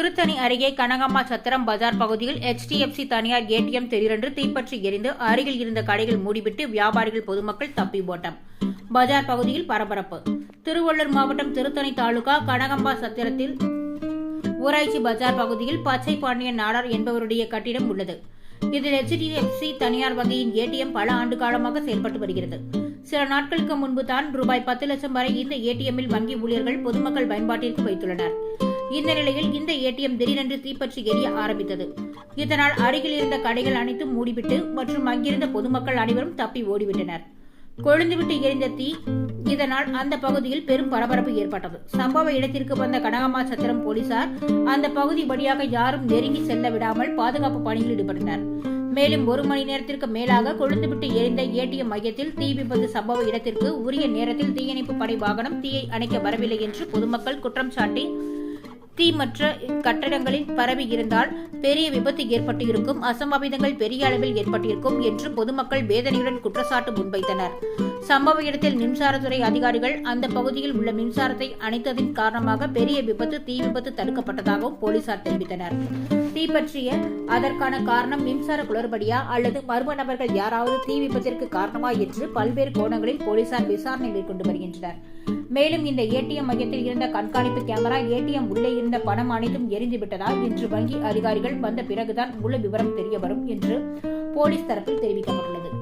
திருத்தணி அருகே கனகம்மா சத்திரம் பஜார் பகுதியில் எச்டிஎஃப்சி தனியார் ஏடிஎம் திடீரென்று தீப்பற்றி எரிந்து அருகில் இருந்த கடைகள் மூடிவிட்டு வியாபாரிகள் பொதுமக்கள் தப்பி ஓட்டம். பஜார் பகுதியில் பரபரப்பு. திருவள்ளூர் மாவட்டம் திருத்தணி தாலுகா கனகம்பா சத்திரத்தில் ஊராட்சி பஜார் பகுதியில் பச்சை பாண்டியன் நாடார் என்பவருடைய கட்டிடம் உள்ளது. இதில் எச்டிஎஃப்சி தனியார் வங்கியின் ஏடிஎம் பல ஆண்டு காலமாக செயல்பட்டு வருகிறது. சில நாட்களுக்கு முன்பு தான் ரூபாய் பத்து லட்சம் வரை இந்த ஏடிஎம்மில் வங்கி ஊழியர்கள் பொதுமக்கள் பயன்பாட்டிற்கு வைத்துள்ளனர். இந்த நிலையில் இந்த ஏடிஎம் திடீரென்று தீப்பற்றி எரிய ஆரம்பித்தது. இதனால் அருகில் இருந்த கடைகள் அனைத்தும் மூடிவிட்டு மற்றும் அங்கிருந்த பொதுமக்கள் அனைவரும் தப்பி ஓடிவிட்டனர். கொழுந்துவிட்டு எரிந்த தீ இதனால் அந்த பகுதியில் பெரும் பரபரப்பு ஏற்பட்டது. சம்பவ இடத்திற்கு வந்த கனகமா சத்திரம் போலீசார் அந்த பகுதி வழியாக யாரும் நெருங்கி செல்ல விடாமல் பாதுகாப்பு பணியில் ஈடுபட்டனர். மேலும் ஒரு மணி நேரத்திற்கு மேலாக கொழுந்துவிட்டு எரிந்த ஏடிஎம் மையத்தில் தீ விபத்து சம்பவ இடத்திற்கு உரிய நேரத்தில் தீயணைப்பு படை வாகனம் தீயை அணைக்க வரவில்லை என்று பொதுமக்கள் குற்றம் சாட்டி தீ மற்ற கட்டடங்களில் பரவி இருந்தால் பெரிய விபத்து ஏற்பட்டு இருக்கும் அசம்பாவிதங்கள் பெரிய அளவில் ஏற்பட்டிருக்கும் என்று பொதுமக்கள் வேதனையுடன் குற்றச்சாட்டு முன்வைத்தனர். சம்பவ இடத்தில் மின்சாரத்துறை அதிகாரிகள் அந்த பகுதியில் உள்ள மின்சாரத்தை அணைத்ததின் காரணமாக பெரிய விபத்து தீ விபத்து தடுக்கப்பட்டதாகவும் போலீசார் தெரிவித்தனர். தீ பற்றிய அதற்கான காரணம் மின்சார குளறுபடியா அல்லது மர்ம நபர்கள் யாராவது தீ விபத்திற்கு காரணமா என்று பல்வேறு கோணங்களில் போலீசார் விசாரணை மேற்கொண்டு வருகின்றனர். மேலும் இந்த ஏடிஎம் மையத்தில் இருந்த கண்காணிப்பு கேமரா ஏடிஎம் உள்ளே இருந்த பணம் அனைத்தும் எரிந்து இன்று வங்கி அதிகாரிகள் வந்த பிறகுதான் முழு விவரம் தெரிய வரும் என்று போலீஸ் தரப்பில் தெரிவிக்கப்பட்டுள்ளது.